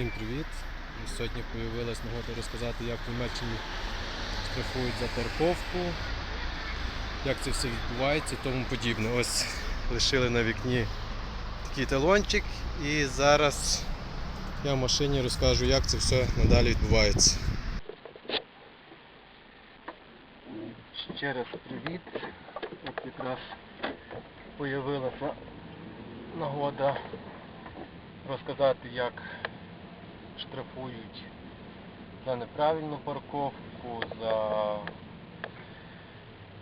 Всім привіт! Сьогодні з'явилась нагода розказати, як в Німеччині штрафують за парковку, як це все відбувається і тому подібне. Ось лишили на вікні такий талончик і зараз я в машині розкажу, як це все надалі відбувається. Ще раз привіт. От якраз з'явилася нагода розказати, як штрафують за неправильну парковку, за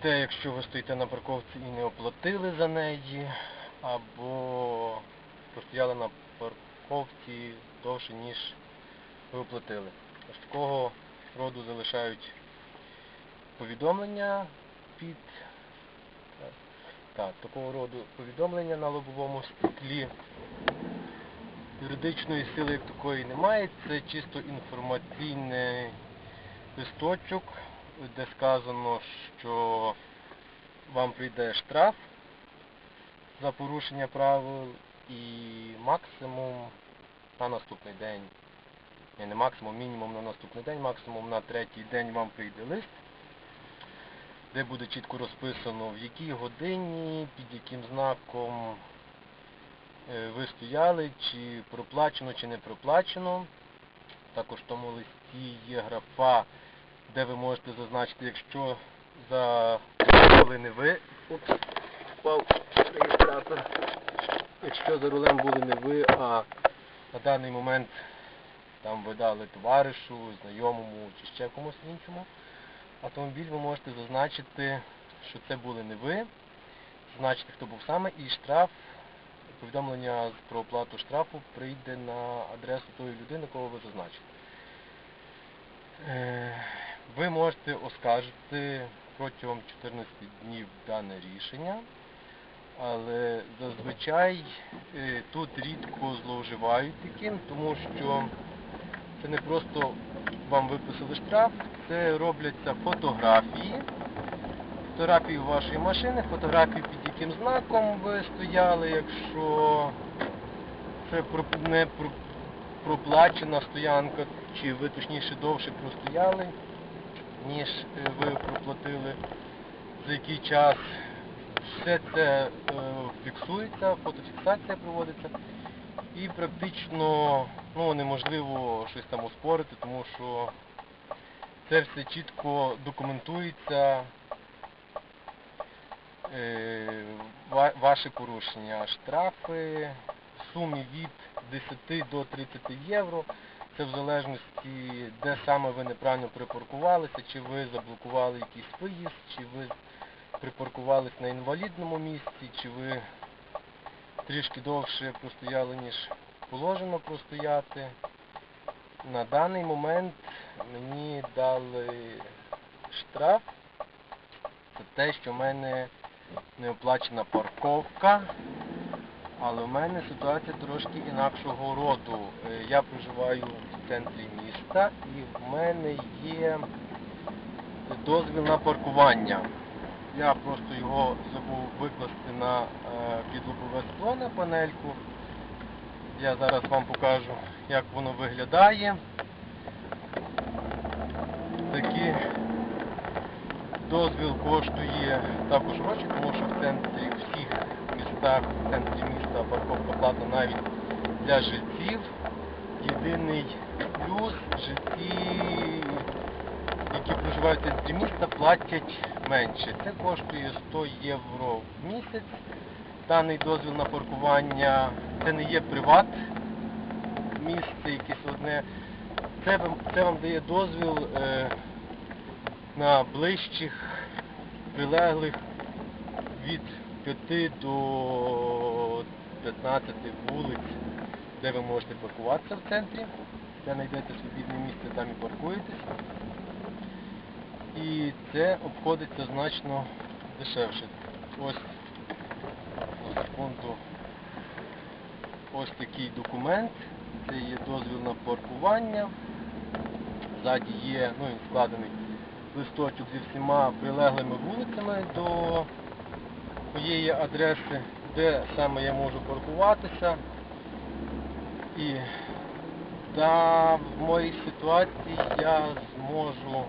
те, якщо ви стоїте на парковці і не оплатили за неї, або простояли на парковці довше, ніж ви оплатили. Ось такого роду залишають повідомлення під так, такого роду повідомлення на лобовому стеклі. Юридичної сили як такої немає, це чисто інформаційний листочок, де сказано, що вам прийде штраф за порушення правил і максимум на наступний день. Ні, не максимум, мінімум на наступний день, максимум на третій день вам прийде лист, де буде чітко розписано, в якій годині, під яким знаком ви стояли, чи проплачено, чи не проплачено. Також в тому листі є графа, де ви можете зазначити, якщо за були не ви, Упс, впав реєстратор. Якщо за рулем були не ви, а на даний момент там ви дали товаришу, знайомому чи ще комусь іншому автомобіль, ви можете зазначити, що це були не ви, зазначити, хто був саме, і штраф повідомлення про оплату штрафу прийде на адресу тої людини, кого ви зазначите. Е, Ви можете оскаржити протягом 14 днів дане рішення, але зазвичай е, тут рідко зловживають таким, тому що це не просто вам виписали штраф, це робляться фотографії, фотографії вашої машини, фотографії під яким знаком ви стояли, якщо це не проплачена стоянка, чи ви точніше довше простояли, ніж е, ви проплатили, за який час. Все це е, фіксується, фотофіксація проводиться. І практично ну, неможливо щось там оспорити, тому що це все чітко документується, ваші порушення, штрафи в сумі від 10 до 30 євро. Це в залежності, де саме ви неправильно припаркувалися, чи ви заблокували якийсь виїзд, чи ви припаркувались на інвалідному місці, чи ви трішки довше простояли, ніж положено простояти. На даний момент мені дали штраф за те, що в мене не оплачена парковка, але в мене ситуація трошки інакшого роду. Е, Я проживаю в центрі міста і в мене є дозвіл на паркування. Я просто його забув викласти на е, підлогове скло на панельку. Я зараз вам покажу, як воно виглядає. Такий дозвіл коштує також гроші, тому що в центрі всіх містах, в центрі міста парковка платна навіть для жильців. Єдиний плюс жильці, які проживають в центрі міста, платять менше. Це коштує 100 євро в місяць. Даний дозвіл на паркування це не є приват місце якесь одне. Це вам, це вам дає дозвіл е, на ближчих прилеглих від 5 до 15 вулиць, де ви можете паркуватися в центрі. Де знайдете свобідне місце, там і паркуєтесь. І це обходиться значно дешевше. Ось на секунду ось такий документ. Це є дозвіл на паркування. Ззаді є, ну він складений листочок зі всіма прилеглими вулицями до моєї адреси, де саме я можу паркуватися. І Да, в моїй ситуації я зможу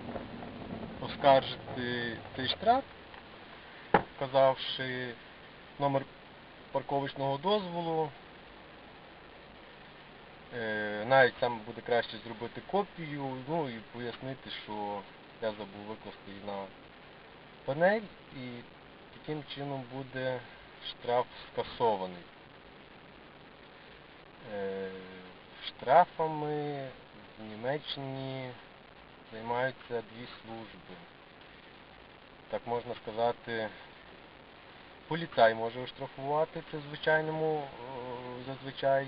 оскаржити цей штраф, вказавши номер парковочного дозволу. Е, Навіть там буде краще зробити копію, ну і пояснити, що я забув викласти на панель і таким чином буде штраф скасований. Е, Штрафами в Німеччині займаються дві служби. Так можна сказати, поліцай може оштрафувати це звичайному зазвичай.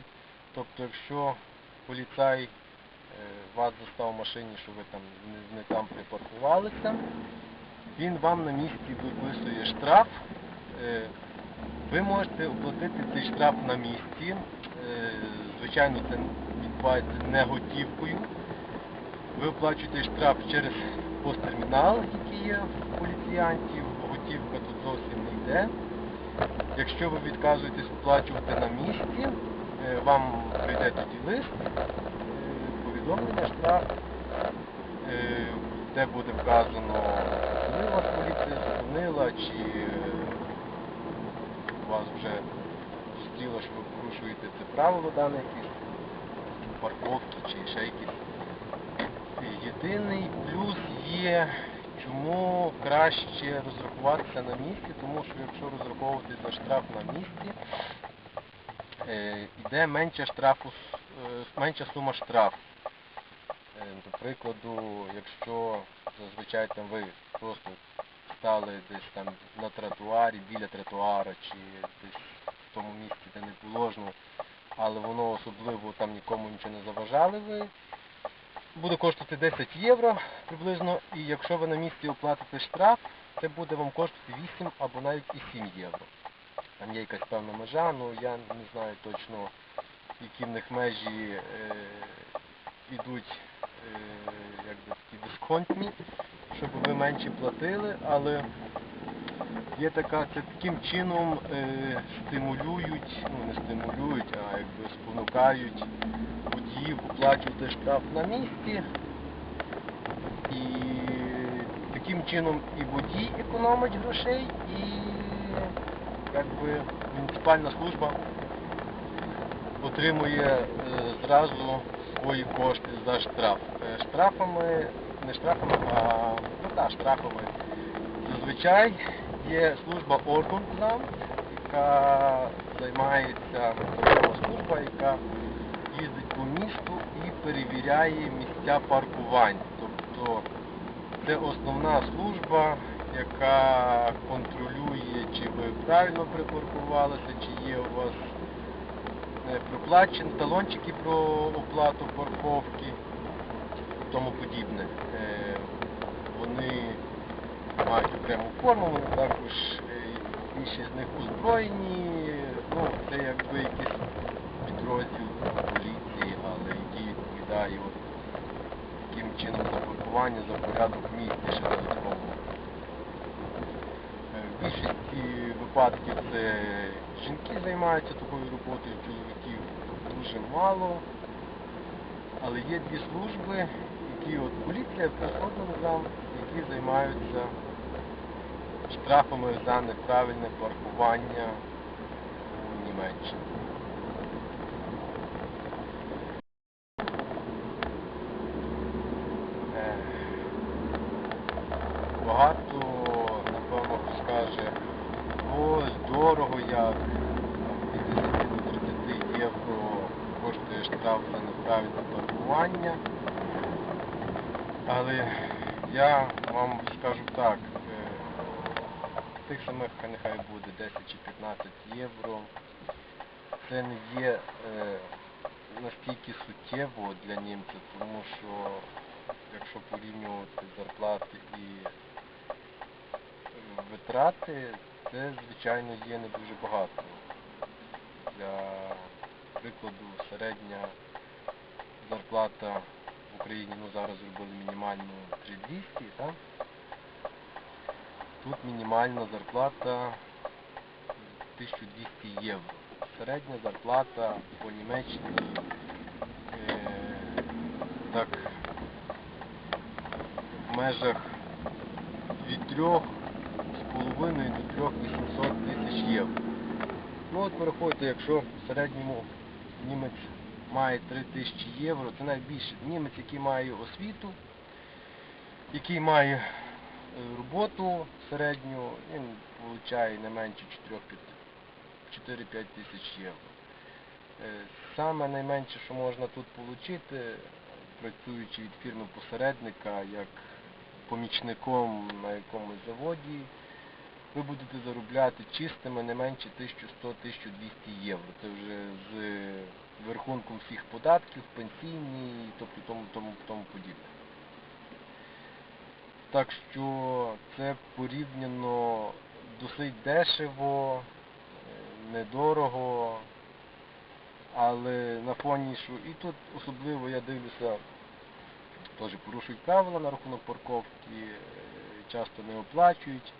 Тобто, якщо поліцай вас застав в машині, що ви там не, там припаркувалися, він вам на місці виписує штраф. Е, Ви можете оплатити цей штраф на місці. Е, Звичайно, це відбувається не готівкою. Ви оплачуєте штраф через посттермінал, який є в поліціянтів, готівка тут зовсім не йде. Якщо ви відказуєтесь оплачувати на місці, е, вам прийде тоді лист, е, повідомлення, штраф, е, де буде вказано, коли вас поліція зупинила, чи е, вас вже зустріло, що ви порушуєте це правило дане якісь парковки чи ще якісь. Єдиний плюс є, чому краще розрахуватися на місці, тому що якщо розраховуватись за штраф на місці, е, йде менша штрафу, менша сума штрафу. До прикладу, якщо зазвичай там ви просто стали десь там на тротуарі, біля тротуара чи десь в тому місці, де не положено, але воно особливо там нікому нічого не заважали ви, буде коштувати 10 євро приблизно, і якщо ви на місці оплатите штраф, це буде вам коштувати 8 або навіть і 7 євро. Там є якась певна межа, ну я не знаю точно, які в них межі е, ідуть е, як би такі дисконтні, щоб ви менше платили, але є така, це таким чином е, стимулюють, ну не стимулюють, а якби спонукають водіїв оплачувати штраф на місці. І таким чином і водій економить грошей, і якби муніципальна служба отримує е, зразу свої кошти за штраф. Е, Штрафами, не штрафами, а ну, та, штрафами. Зазвичай є служба Оргунзам, яка займається служба, яка їздить по місту і перевіряє місця паркувань. Тобто це основна служба, яка контролює, чи ви правильно припаркувалися, чи є у вас проплачені талончики про оплату парковки і тому подібне. Е, Вони мають окрему форму, вони також е, інші з них озброєні. Ну, це якби якийсь підрозділ поліції, але який відповідає таким чином за паркування, за порядок в місті ще додатково. Е, В більшості випадків це жінки займаються такою роботою, чоловіків дуже мало. Але є дві служби, які от поліція, природним які займаються штрафами за неправильне паркування у Німеччині. Е, Багато, напевно, хто скаже, ось дорого як, там, від 10 до 30 євро коштує штраф за неправильне паркування. Але я вам скажу так, е, тих самих хай нехай буде 10 чи 15 євро. Це не є е, настільки суттєво для німця, тому що якщо порівнювати зарплати і е, витрати, це звичайно є не дуже багато. Для прикладу, середня зарплата в Україні, ну зараз зробили мінімальну 3200, так? Тут мінімальна зарплата 1200 євро. Середня зарплата по Німеччині е, так в межах від 3 з половиною до 3 800 тисяч євро. Ну от порахуйте, якщо в середньому має 3 тисячі євро, це навіть більше. Німець, який має освіту, який має е, роботу середню, він отримує не менше 4-5 тисяч євро. Е, Саме найменше, що можна тут отримати, працюючи від фірми посередника, як помічником на якомусь заводі, ви будете заробляти чистими не менше 1100-1200 євро. Це вже з верхунком всіх податків, пенсійний, тобто тому, тому, тому подібне. Так що це порівняно досить дешево, е, недорого, але на фоні, що і тут особливо я дивлюся, теж порушують правила на рахунок парковки, е, часто не оплачують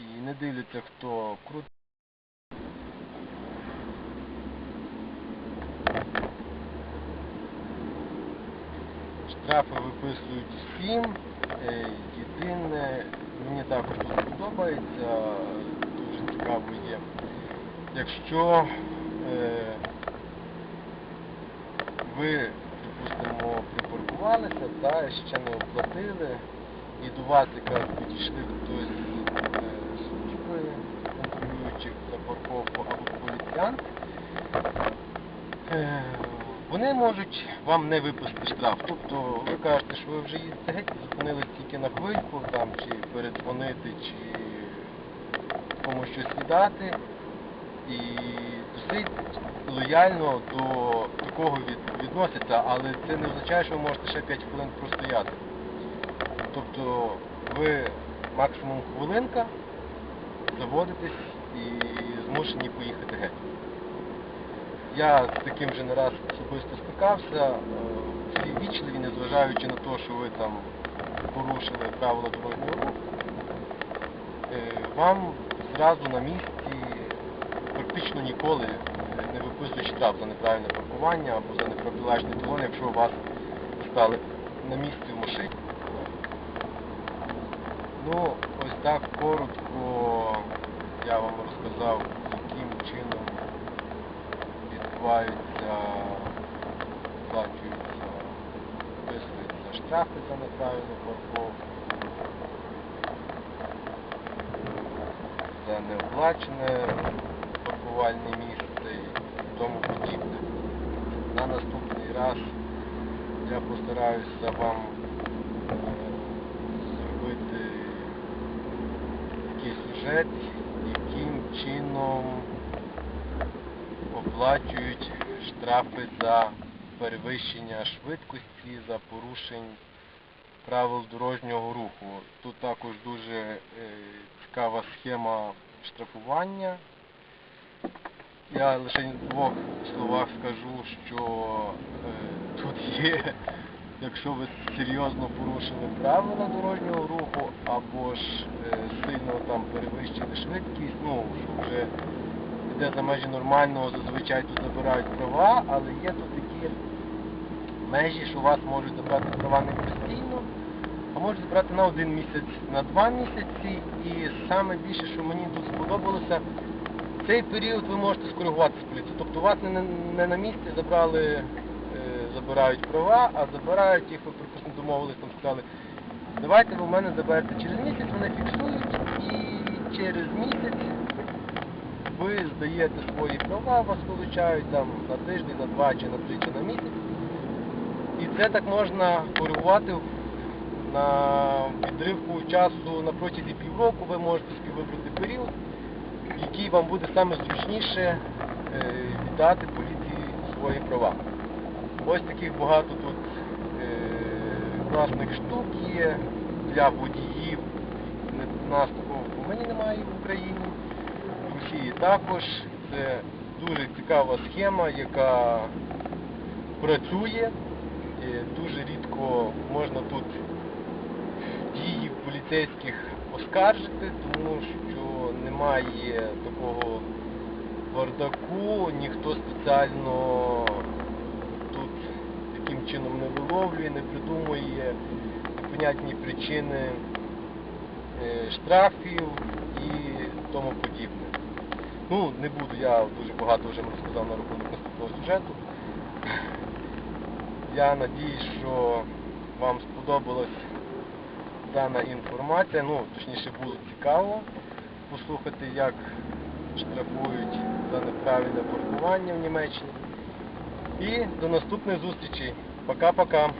і не дивляться, хто крут. Штрафи виписують всім. Е, Єдине, мені також тут подобається, дуже цікаво є. Якщо е, ви, припустимо, припаркувалися та ще не оплатили, і до вас якраз підійшли хтось е, з служби контролюючих за парковку або поліціянт, е, вони можуть вам не випустити штраф. Тобто ви кажете, що ви вже їздите геть, зупинились тільки на хвильку, там, чи передзвонити, чи комусь щось віддати. І досить лояльно до такого від, відносяться, але це не означає, що ви можете ще 5 хвилин простояти. Тобто ви максимум хвилинка заводитесь і змушені поїхати геть. Я з таким вже не раз особисто стикався, е, всі вічливі, незважаючи на те, що ви там порушили правила дорожнього руху, е, вам зразу на місці практично ніколи не виписують штраф за неправильне паркування або за непрофілактичний талон, якщо вас стали на місці в машині. Ну, ось так коротко я вам розказав, яким чином відбуваються, сплачуються, вписуються штрафи за неправильну парковку, за неоплачене паркувальне місце і тому подібне. На наступний раз я постараюся вам е, зробити такий сюжет, яким чином оплачують штрафи за перевищення швидкості, за порушень правил дорожнього руху. Тут також дуже е, цікава схема штрафування. Я лише в двох словах скажу, що е, тут є, якщо ви серйозно порушили правила дорожнього руху, або ж е, сильно там перевищили швидкість, ну, що вже йде за межі нормального, зазвичай тут забирають права, але є тут такі межі, що вас можуть забрати права не постійно, а можуть забрати на один місяць, на два місяці. І саме більше, що мені тут сподобалося, цей період ви можете скоригувати поліцією. Тобто вас не, не на місці забрали, е, забирають права, а забирають їх, ви припустимо домовились, там сказали, давайте ви в мене заберете через місяць, вони фіксують і через місяць ви здаєте свої права, вас вилучають там на тиждень, на два чи на три чи на місяць. І це так можна коригувати на відривку часу на протязі півроку. Ви можете вибрати період, який вам буде саме зручніше е, віддати поліції свої права. Ось таких багато тут е, класних штук є для водіїв. У нас такого Румунії немає в Україні. Росії також. Це дуже цікава схема, яка працює. Е, Дуже рідко можна тут дії поліцейських оскаржити, тому що немає такого бардаку, ніхто спеціально тут яким чином не виловлює, не придумує непонятні причини е, штрафів і тому подібне. Ну, не буду, я дуже багато вже розказав на рахунок наступного сюжету. Я надіюсь, що вам сподобалась дана інформація, ну, точніше було цікаво послухати, як штрафують за неправильне паркування в Німеччині. І до наступних зустрічей. Пока-пока.